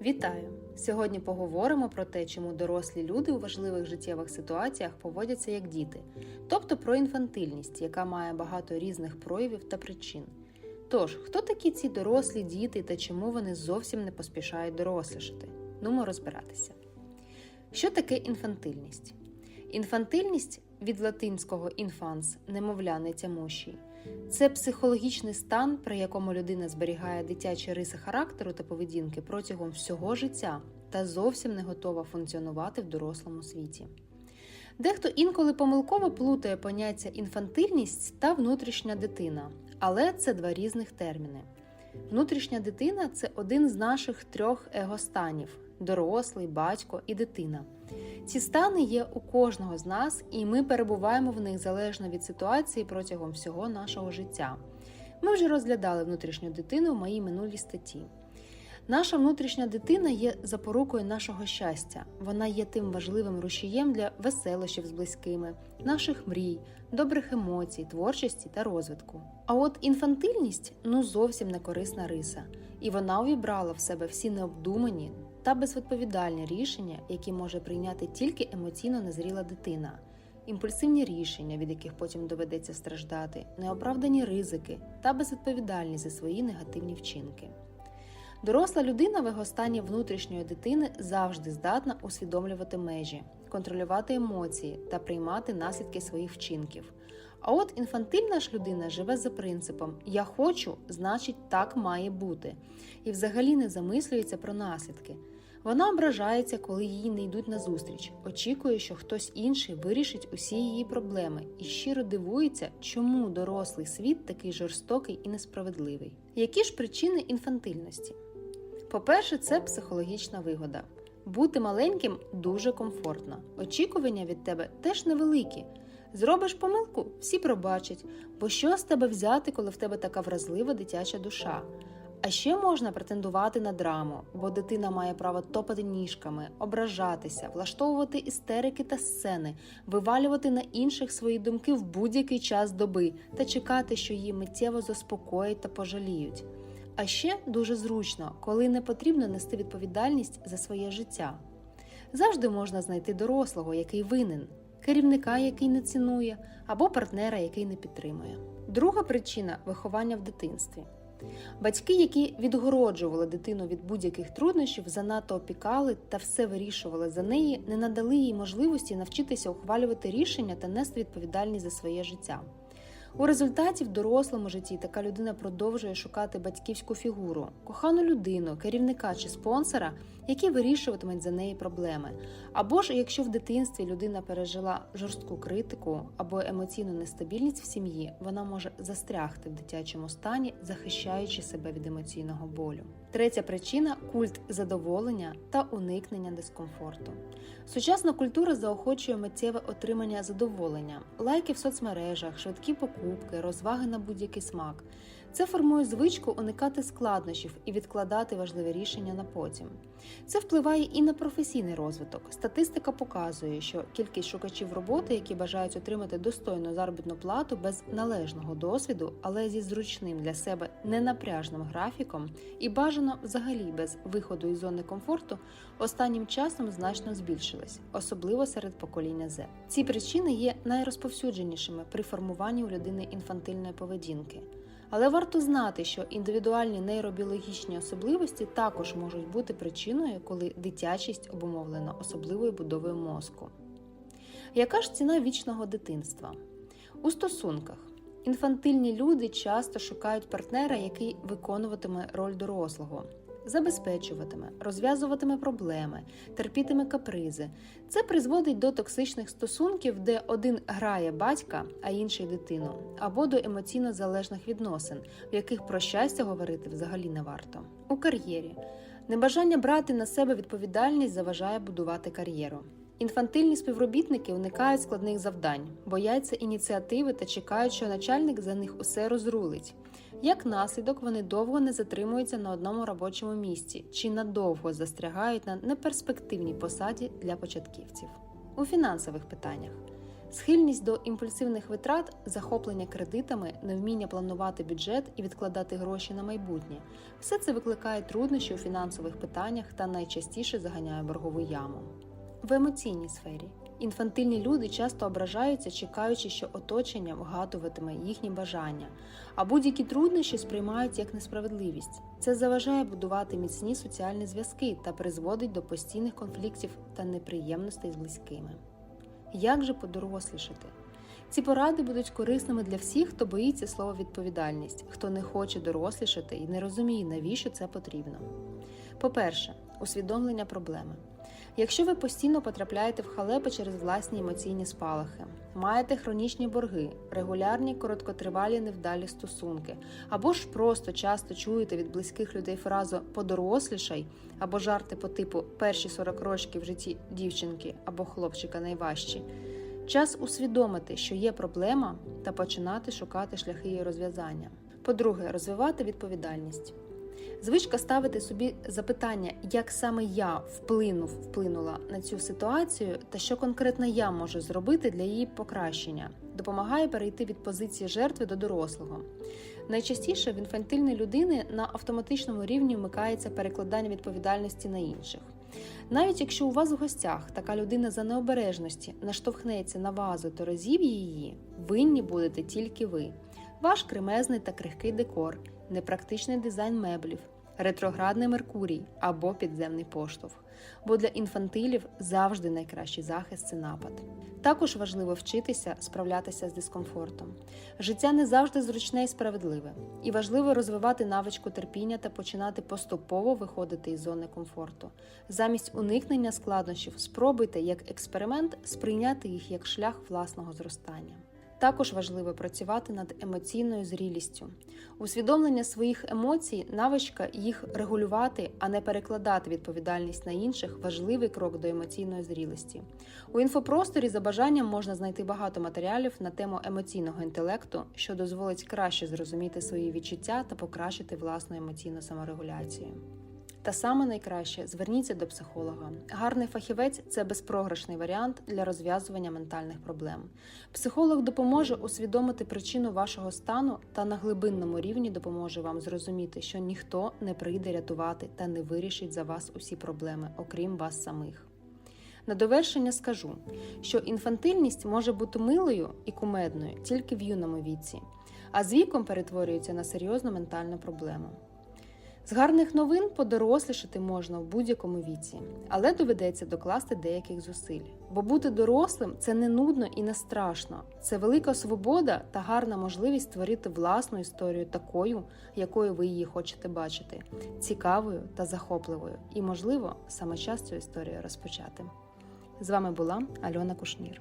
Вітаю! Сьогодні поговоримо про те, чому дорослі люди у важливих життєвих ситуаціях поводяться як діти, тобто про інфантильність, яка має багато різних проявів та причин. Тож, хто такі ці дорослі діти та чому вони зовсім не поспішають дорослішати? Нумо розбиратися. Що таке інфантильність? Інфантильність від латинського інфанс немовля нетямущий. Це психологічний стан, при якому людина зберігає дитячі риси характеру та поведінки протягом всього життя та зовсім не готова функціонувати в дорослому світі. Дехто інколи помилково плутає поняття інфантильність та внутрішня дитина, але це два різних терміни. Внутрішня дитина це один з наших трьох егостанів дорослий, батько і дитина. Ці стани є у кожного з нас, і ми перебуваємо в них залежно від ситуації протягом всього нашого життя. Ми вже розглядали внутрішню дитину в моїй минулій статті. Наша внутрішня дитина є запорукою нашого щастя. Вона є тим важливим рушієм для веселощів з близькими, наших мрій, добрих емоцій, творчості та розвитку. А от інфантильність ну зовсім не корисна риса, і вона увібрала в себе всі необдумані та безвідповідальні рішення, які може прийняти тільки емоційно незріла дитина. Імпульсивні рішення, від яких потім доведеться страждати, неоправдані ризики та безвідповідальність за свої негативні вчинки. Доросла людина в його стані внутрішньої дитини завжди здатна усвідомлювати межі, контролювати емоції та приймати наслідки своїх вчинків. А от інфантильна ж людина живе за принципом Я хочу, значить, так має бути, і взагалі не замислюється про наслідки. Вона ображається, коли їй не йдуть на зустріч, очікує, що хтось інший вирішить усі її проблеми, і щиро дивується, чому дорослий світ такий жорстокий і несправедливий. Які ж причини інфантильності? По-перше, це психологічна вигода. Бути маленьким дуже комфортно. Очікування від тебе теж невеликі. Зробиш помилку, всі пробачать, бо що з тебе взяти, коли в тебе така вразлива дитяча душа? А ще можна претендувати на драму, бо дитина має право топати ніжками, ображатися, влаштовувати істерики та сцени, вивалювати на інших свої думки в будь-який час доби та чекати, що її миттєво заспокоять та пожаліють. А ще дуже зручно, коли не потрібно нести відповідальність за своє життя. Завжди можна знайти дорослого, який винен, керівника, який не цінує, або партнера, який не підтримує. Друга причина виховання в дитинстві. Батьки, які відгороджували дитину від будь-яких труднощів, занадто опікали та все вирішували за неї, не надали їй можливості навчитися ухвалювати рішення та нести відповідальність за своє життя. У результаті в дорослому житті така людина продовжує шукати батьківську фігуру, кохану людину, керівника чи спонсора, які вирішуватимуть за неї проблеми. Або ж якщо в дитинстві людина пережила жорстку критику або емоційну нестабільність в сім'ї, вона може застрягти в дитячому стані, захищаючи себе від емоційного болю. Третя причина культ задоволення та уникнення дискомфорту. Сучасна культура заохочує миттєве отримання задоволення, лайки в соцмережах, швидкі покупки, розваги на будь-який смак. Це формує звичку уникати складнощів і відкладати важливі рішення на потім. Це впливає і на професійний розвиток. Статистика показує, що кількість шукачів роботи, які бажають отримати достойну заробітну плату без належного досвіду, але зі зручним для себе ненапряжним графіком і бажано взагалі без виходу із зони комфорту, останнім часом значно збільшилась, особливо серед покоління Z. Ці причини є найрозповсюдженішими при формуванні у людини інфантильної поведінки. Але варто знати, що індивідуальні нейробіологічні особливості також можуть бути причиною, коли дитячість обумовлена особливою будовою мозку. Яка ж ціна вічного дитинства? У стосунках інфантильні люди часто шукають партнера, який виконуватиме роль дорослого, забезпечуватиме, розв'язуватиме проблеми, терпітиме капризи. Це призводить до токсичних стосунків, де один грає батька, а інший дитину, або до емоційно залежних відносин, в яких про щастя говорити взагалі не варто. У кар'єрі небажання брати на себе відповідальність заважає будувати кар'єру. Інфантильні співробітники уникають складних завдань, бояться ініціативи та чекають, що начальник за них усе розрулить. Як наслідок, вони довго не затримуються на одному робочому місці чи надовго застрягають на неперспективній посаді для початківців. У фінансових питаннях Схильність до імпульсивних витрат, захоплення кредитами, невміння планувати бюджет і відкладати гроші на майбутнє все це викликає труднощі у фінансових питаннях та найчастіше заганяє боргову яму. В емоційній сфері інфантильні люди часто ображаються, чекаючи, що оточення вгадуватиме їхні бажання, а будь-які труднощі сприймають як несправедливість. Це заважає будувати міцні соціальні зв'язки та призводить до постійних конфліктів та неприємностей з близькими. Як же подорослішати? Ці поради будуть корисними для всіх, хто боїться слова відповідальність, хто не хоче дорослішати і не розуміє, навіщо це потрібно. По-перше, усвідомлення проблеми. Якщо ви постійно потрапляєте в халепи через власні емоційні спалахи, маєте хронічні борги, регулярні короткотривалі невдалі стосунки, або ж просто часто чуєте від близьких людей фразу подорослішай або жарти по типу перші 40 років в житті дівчинки або хлопчика найважчі. Час усвідомити, що є проблема, та починати шукати шляхи її розв'язання. По-друге, розвивати відповідальність. Звичка ставити собі запитання, як саме я вплинув, вплинула на цю ситуацію, та що конкретно я можу зробити для її покращення, допомагає перейти від позиції жертви до дорослого. Найчастіше в інфантильної людини на автоматичному рівні вмикається перекладання відповідальності на інших. Навіть якщо у вас в гостях така людина за необережності наштовхнеться на вазу та розіб'є її, винні будете тільки ви. Ваш кремезний та крихкий декор, непрактичний дизайн меблів, ретроградний Меркурій або підземний поштовх. Бо для інфантилів завжди найкращий захист це напад. Також важливо вчитися справлятися з дискомфортом. Життя не завжди зручне і справедливе, і важливо розвивати навичку терпіння та починати поступово виходити із зони комфорту. Замість уникнення складнощів спробуйте як експеримент сприйняти їх як шлях власного зростання. Також важливо працювати над емоційною зрілістю. Усвідомлення своїх емоцій, навичка їх регулювати, а не перекладати відповідальність на інших важливий крок до емоційної зрілості. У інфопросторі за бажанням можна знайти багато матеріалів на тему емоційного інтелекту, що дозволить краще зрозуміти свої відчуття та покращити власну емоційну саморегуляцію. Та саме найкраще зверніться до психолога. Гарний фахівець це безпрограшний варіант для розв'язування ментальних проблем. Психолог допоможе усвідомити причину вашого стану та на глибинному рівні допоможе вам зрозуміти, що ніхто не прийде рятувати та не вирішить за вас усі проблеми, окрім вас самих. На довершення скажу, що інфантильність може бути милою і кумедною тільки в юному віці, а з віком перетворюється на серйозну ментальну проблему. З гарних новин подорослішати можна в будь-якому віці, але доведеться докласти деяких зусиль. Бо бути дорослим це не нудно і не страшно. Це велика свобода та гарна можливість створити власну історію такою, якою ви її хочете бачити, цікавою та захопливою. І, можливо, саме час цю історію розпочати. З вами була Альона Кушнір.